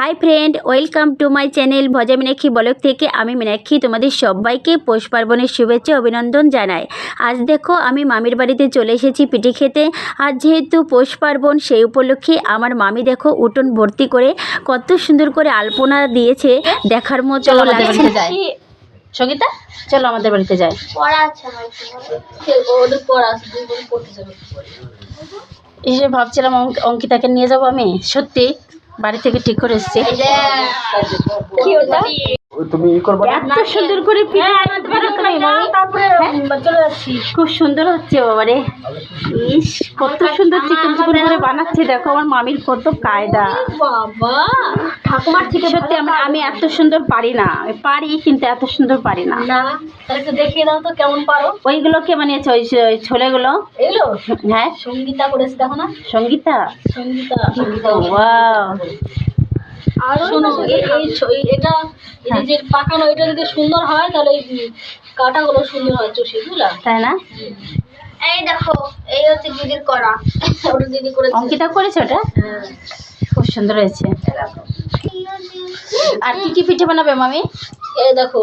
Hi friend welcome to my channel ভজা মীনাক্ষী বলক থেকে আমি মীনাক্ষী তোমাদের সবাইকে পৌষ পার্বণের শুভেচ্ছা অভিনন্দন জানাই। আজ দেখো আমি মামির বাড়িতে চলে এসেছি পিঠে খেতে। আর যেহেতু পৌষ পার্বণ সেই উপলক্ষে আমার মামি দেখো উঠোন ভর্তি করে কত সুন্দর করে আলপনা দিয়েছে দেখার মতো। চলো আমাদের লাগছে। বাড়িতে যাই। সঙ্গীতা চলো আমাদের বাড়িতে যাই। পড়া আছে ওদের পড়া আছে পড়তে যাবে। এই যে ভাবছিলাম অঙ্ক- অঙ্কিতাকে নিয়ে যাব আমি। সত্যি? বাড়ি থেকে ঠিক করে এসেছি। কি ওটা? তুমি ই করবা এত সুন্দর করে পিঠে বানাতে পারো তুমি, মামি? তারপরে চলে যাচ্ছি খুব সুন্দর হচ্ছে বাবারে। ইস কত সুন্দর চিকেন চিকন করে বানাচ্ছে দেখো আমার মামির কত কায়দা। বাবা ঠাকুমার ঠিক সত্যি আমি আমি এত সুন্দর পারি না। আমি পারি কিন্তু এত সুন্দর পারি না। না তাহলে একটু দেখিয়ে দাও তো কেমন পারো? ওইগুলো কে বানিয়েছে ওই ছোলেগুলো। এগুলো? হ্যাঁ। সঙ্গীতা করেছে দেখো না। সঙ্গীতা? সঙ্গীতা ওয়াও। আর শোনো এই এটা এই যে- যে পাকানো এটা যদি সুন্দর হয় তাহলে এই কাটাগুলো সুন্দর হয় চষি বুঝলা? তাই না? এই দেখো এই হচ্ছে দিদির করা ওটা দিদি করেছে। অঙ্কিতা করেছে ওটা? হ্যাঁ। খুব সুন্দর হয়েছে। আর কি কি পিঠে বানাবে মামি? এই দেখো।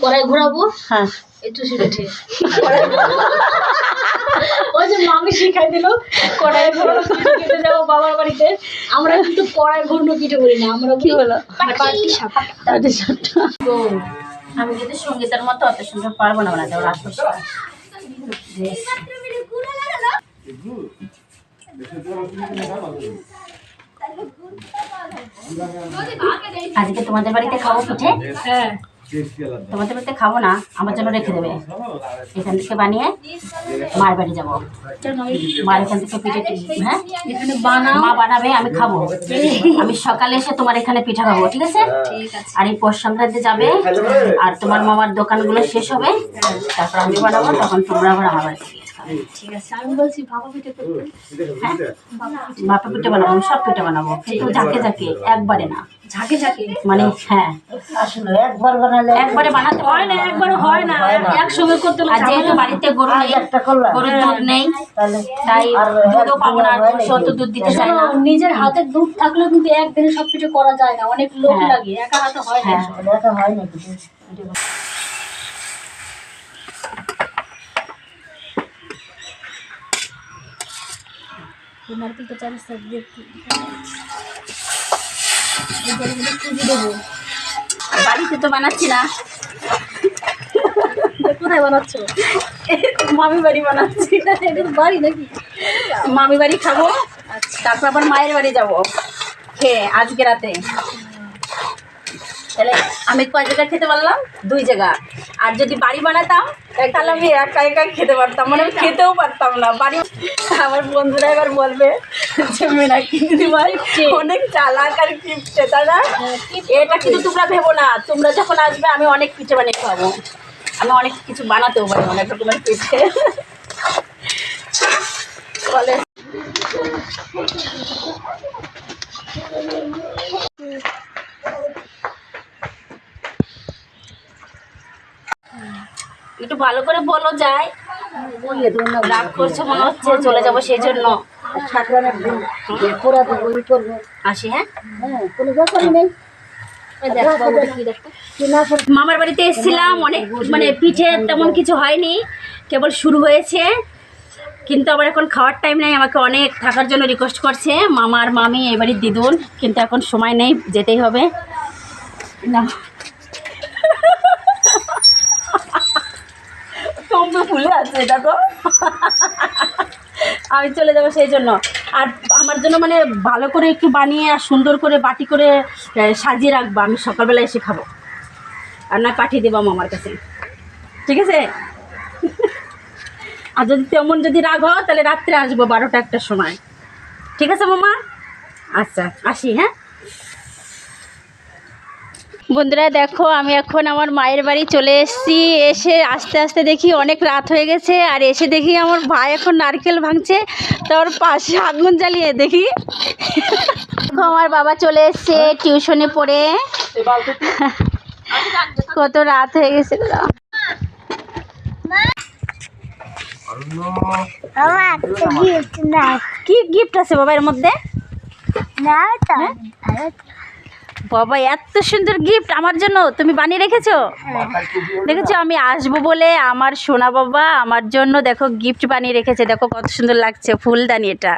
কড়াই ঘোরাবো। হ্যাঁ। এই চুষি পিঠে। ওই যে মামি শিখাই দিল কড়াই ঘোরানো খেতে যাব বাবার বাড়িতে। আমরা কিন্তু কড়াই ঘোরানো পিঠে করি না আমরা কি বলো? পাটি সাপা ছোট্ট। আমি যদি সঙ্গীতের মতো অত সুন্দর পারব না বানাতে ওরা আজকে তোমাদের বাড়িতে খাব পিঠে? হ্যাঁ। তোমাদের বাড়িতে খাব না, আমার জন্য রেখে দেবে। এখান থেকে বানিয়ে মার বাড়ি যাব। মার এখান থেকে পিঠে হ্যাঁ? মা বানাবে, আমি খাব। আমি সকালে এসে তোমার এখানে পিঠা খাব, ঠিক আছে? আর এই পর সংক্রান্তি যাবে, আর তোমার মামার দোকানগুলো শেষ হবে। তারপর আমি বানাবো, তখন তোমরা আবার আমার বাড়িতে ঠিক আছে আমি বলছি ভাপা পিঠে করতে। হ্যাঁ বাপা পিঠে বানাবো সব পিঠে বানাবো কিন্তু ঝাঁকে ঝাঁকে একবারে না। ঝাঁকে ঝাঁকে? মানে হ্যাঁ। একবারে বানাতে হয় না একবার হয় না একসঙ্গে করতে আর যেহেতু বাড়িতে গরু নেই গরুর দুধ নেই তাই দুধও পাবো না আর দুধ দিতে চায় না। নিজের হাতে দুধ থাকলেও কিন্তু একদিনে সব কিছু করা যায় না অনেক লোক হ্যাঁ। লাগে একা হাতে হয় না হ্যাঁ। নারকেলটা চালের সাথে দিয়ে দেবো। বাড়িতে তো বানাচ্ছি না। কোথায় বানাচ্ছ? মামি বাড়ি বানাচ্ছি। বাড়ি নাকি? মামি বাড়ি খাব তারপর আবার মায়ের বাড়ি যাব। খেয়ে আজকে রাতে। তাহলে আমি কয় জায়গা খেতে পারলাম? দুই জায়গা। আর যদি বাড়ি বানাতাম তাহলে আমি একা একা খেতে পারতাম। মানে আমি খেতেও পারতাম না। বাড়ি আমার বন্ধুরা এবার বলবে যে মেনাকি দিদিভাই অনেক চালাক আর কিপটে তাই না? এটা কিন্তু তোমরা ভেবো না। তোমরা যখন আসবে আমি অনেক পিঠে বানিয়ে খাব। আমি অনেক কিছু বানাতেও পারি অনেক রকমের পিঠে। বলে একটু ভালো করে বলো যায় রাগ করছে মনে হচ্ছে চলে যাব সেই জন্য। আসি হ্যাঁ? বাবুটা মামার বাড়িতে এসেছিলাম অনেক মানে পিঠে তেমন কিছু হয়নি কেবল শুরু হয়েছে। কিন্তু আবার এখন খাওয়ার টাইম নেই আমাকে অনেক থাকার জন্য রিকোয়েস্ট করছে। মামা আর মামি বাড়ির দিদুন কিন্তু এখন সময় নেই যেতেই হবে। না। তোমরা ফুলে আছে, এটা তো। আমি চলে যাব সেই জন্য। আর আমার জন্য মানে ভালো করে একটু বানিয়ে আর সুন্দর করে বাটি করে সাজিয়ে রাখব, আমি সকালবেলা এসে খাব। আর না পাঠিয়ে দেবো মামার কাছে। ঠিক আছে? আর যদি তেমন যদি রাগ হয়, তাহলে রাত্রে আসব বারোটা একটার সময়। ঠিক আছে মামা? আচ্ছা আসি হ্যাঁ? বন্ধুরা দেখো আমি এখন আমার মায়ের বাড়ি চলে এসেছি। এসে আস্তে আস্তে দেখি অনেক রাত হয়ে গেছে আর এসে দেখি আমার ভাই এখন নারকেল ভাঙছে। তোর পাশে আগুন জ্বালিয়ে দেখি। দেখো আমার বাবা চলে এসছে টিউশনে পড়ে। কত রাত হয়ে গেছে। কি গিফট আছে বাবা এর মধ্যে? হ্যাঁ? বাবা এত সুন্দর গিফট আমার জন্য তুমি বানিয়ে রেখেছো? দেখেছ আমি আসব বলে আমার সোনা বাবা আমার জন্য দেখো গিফট বানিয়ে রেখেছে। দেখো কত সুন্দর লাগছে ফুলদানি এটা।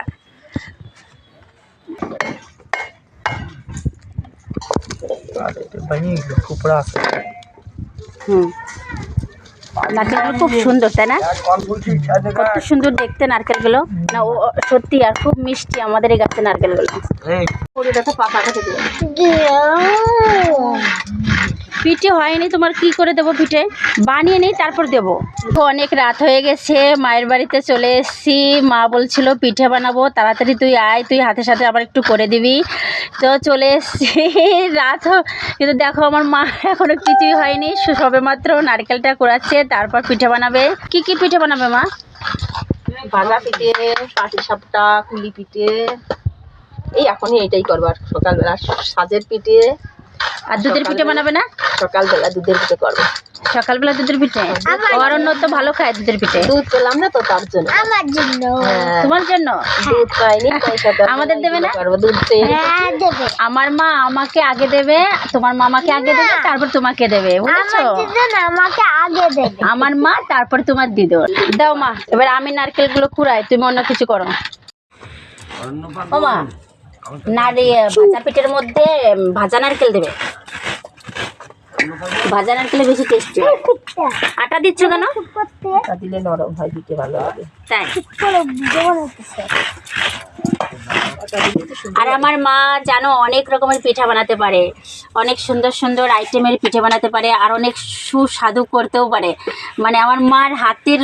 হুম। নারকেলগুলো খুব সুন্দর তাই না? কত সুন্দর দেখতে নারকেলগুলো। না ও সত্যি আর খুব মিষ্টি আমাদের এই গাছের নারকেলগুলো। দেখো পাকা পিঠে হয়নি, তোমার কি করে দেবো পিঠে? বানিয়ে নিই, তারপর দেবো। অনেক রাত হয়ে গেছে, মায়ের বাড়িতে চলে এসেছি। মা বলছিল, পিঠে বানাবো, তাড়াতাড়ি তুই আয়, তুই হাতে সাথে আবার একটু করে দিবি। তো চলে এসেছি। রাত কিন্তু দেখো, আমার মা এখনও কিছুই হয়নি সবে মাত্র নারকেলটা কুড়াচ্ছে, তারপর পিঠে বানাবে। কি কি পিঠে বানাবে মা? ভাজা পিঠে, পাটি সাপটা, কুলি পিঠে। এই এখনই এটাই করবার সকালবেলা। সাজের পিঠে আর দুধের পিঠে বানাবে না? সকালবেলা দুধের পিঠে করব। সকালবেলা দুধের পিঠে? অরণ্য তো ভালো খায় দুধের পিঠে। দুধ পেলাম না তো তার জন্য। আমার জন্য। হ্যাঁ, তোমার জন্য? দুধ পাইনি আমাদের দেবে না? দুধ পেয়ে হ্যাঁ দেবে। আমার মা আমাকে আগে দেবে তোমার মামাকে আগে দেবে তারপর তোমাকে দেবে বুঝেছ? আমাকে আগে দেবে। আমার মা তারপর তোমার দিদো। দাও মা এবার আমি নারকেলগুলো কুড়াই তুমি অন্য কিছু করো ও মা নারী ভাজা পিঠের মধ্যে ভাজা নারকেল দেবে। ভাজা নারকেলে বেশি টেস্টি আটা দিচ্ছ কেন? তা দিলে নরম হয় দিতে ভালো লাগে। তাই? আর আমার মা জানো অনেক রকমের পিঠা বানাতে পারে। অনেক সুন্দর সুন্দর আইটেমের পিঠে বানাতে পারে আর অনেক সুস্বাদু করতেও পারে। মানে আমার মার হাতের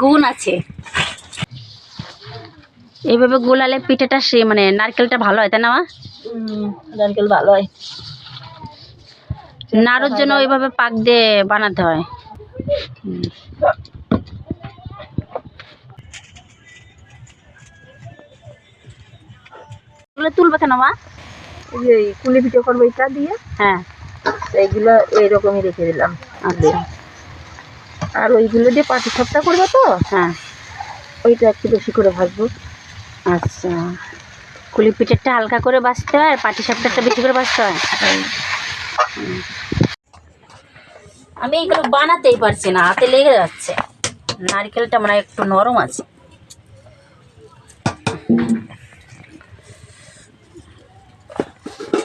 গুণ আছে। এইভাবে গোলালে পিঠেটা সে মানে নারকেলটা ভালো হয় তাই না মা? নারকেল ভালো হয়। নাড়ুর জন্য ওইভাবে পাক দিয়ে বানাতে হয়। এগুলো তুলবে কেন মা? কুলি পিঠে করব এটা দিয়ে। হ্যাঁ। এইগুলো এইরকমই রেখে দিলাম। আচ্ছা। আর ওইগুলো দিয়ে পাটি সাপটা করব তো? হ্যাঁ। ওইটা একটু বেশি করে ভাজবো। আচ্ছা। কুলি পিঠেরটা হালকা করে বাছতে হয় আর পাটি সাপটারটা বেশি করে বাছতে হয়? হুম। আমি এগুলো বানাতেই পারছি না হাতে লেগে যাচ্ছে। নারকেলটা মানে একটু নরম আছে।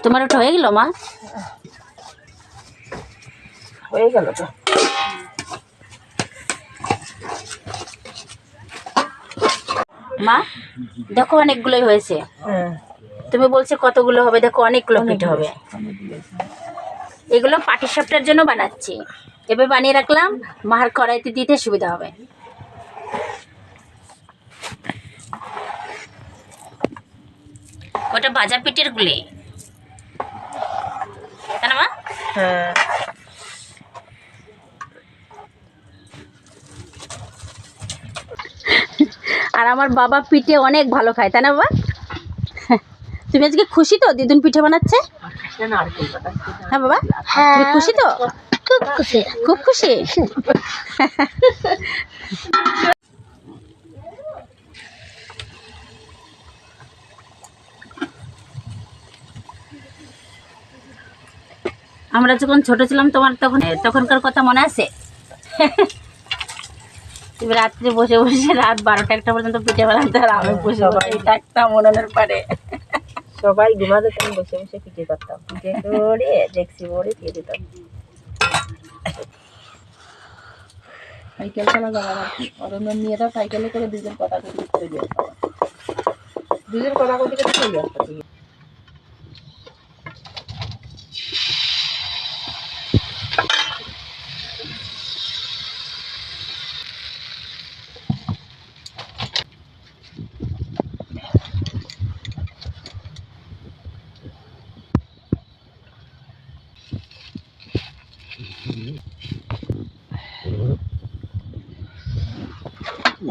তোমার ওটা হয়ে গেল মা? হয়ে গেল তো। মা দেখো অনেকগুলোই হয়েছে। হ্যাঁ। তুমি বলছো কতগুলো হবে দেখো অনেকগুলো পিঠে হবে। এগুলো পাটি সাপটার জন্য বানাচ্ছি। এবার বানিয়ে রাখলাম মার কড়াইতে দিতে সুবিধা হবে। ওটা ভাজা পিঠের গুলি। তাই না মা? হ্যাঁ। আর আমার বাবা পিঠে অনেক ভালো খায় তাই না বাবা? তুমি আজকে খুশি তো? দিদুন পিঠে বানাচ্ছে? হ্যাঁ বাবা। হ্যাঁ তুমি খুশি তো? খুব খুশি। খুব খুশি? আমরা যখন ছোট ছিলাম তোমার তখন তখনকার কথা মনে আছে? তুমি রাত্রে বসে বসে রাত বারোটা একটা পর্যন্ত পিঠে বানাতে আর আমি বসে বসে থাকতাম উনুনের পারে। সবাই ঘুমাতে আমি বসে বসে পিঠে করতাম। পিঠে করে ডেক্সি ভরে দিয়ে দিতাম। সাইকেল চালা যাওয়ার আর কি। অরণ্য মেয়েরা সাইকেলে করে দুজন কথা করে দিয়ে দুজন কথা কটি করে চলে আসতাম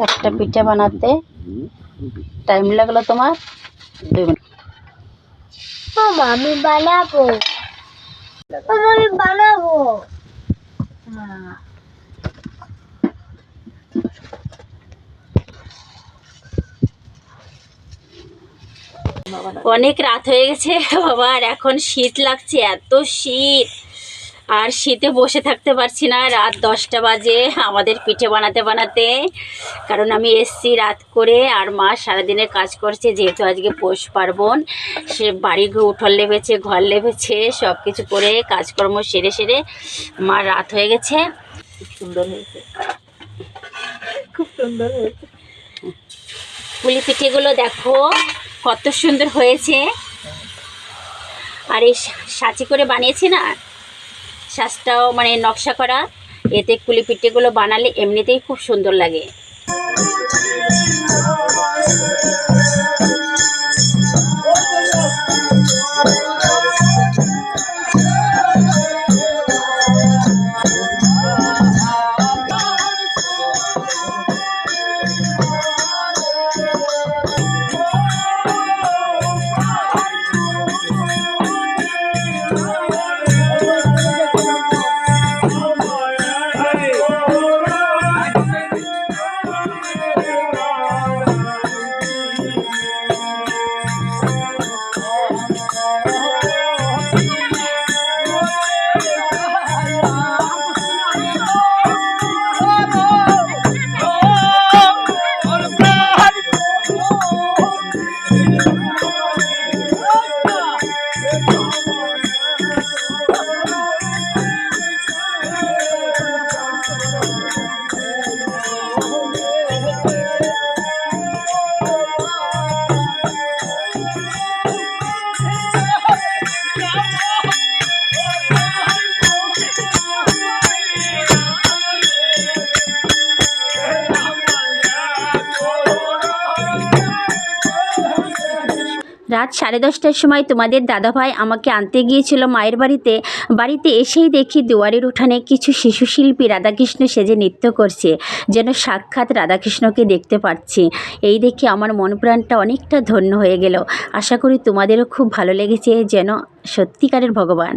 একটা পিঠা বানাতে। টাইম লাগল তোমার? দুই মিনিট। আমি বানাবো। আমি বানাবো। অনেক রাত হয়ে গেছে বাবা আর এখন শীত লাগছে এত শীত। আর শীতে বসে থাকতে পারছি না। রাত দশটা বাজে আমাদের পিঠে বানাতে বানাতে। কারণ আমি এসছি রাত করে আর মা সারাদিনের কাজ করছে যেহেতু আজকে পৌষ পার্বণ। সে বাড়ি উঠল লেবেছে ঘর লেবেছে সব কিছু করে কাজকর্ম সেরে সেরে মা রাত হয়ে গেছে। সুন্দর হয়েছে। খুব সুন্দর হয়েছে। পুলি পিঠেগুলো দেখো কত সুন্দর হয়েছে। আর এই সাঁচি করে বানিয়েছি না? শ্বাসটাও মানে নকশা করা এতে কুলি পিঠেগুলো বানালে এমনিতেই খুব সুন্দর লাগে। রাত সাড়ে দশটার সময় তোমাদের দাদাভাই আমাকে আনতে গিয়েছিল মায়ের বাড়িতে। বাড়িতে এসেই দেখি দুয়ারের উঠানে কিছু শিশু শিল্পী রাধাকৃষ্ণ সেজে নৃত্য করছে, যেন সাক্ষাৎ রাধাকৃষ্ণকে দেখতে পাচ্ছি। এই দেখে আমার মন প্রাণটা অনেকটা ধন্য হয়ে গেল। আশা করি তোমাদেরও খুব ভালো লেগেছে যেন সত্যিকারের ভগবান।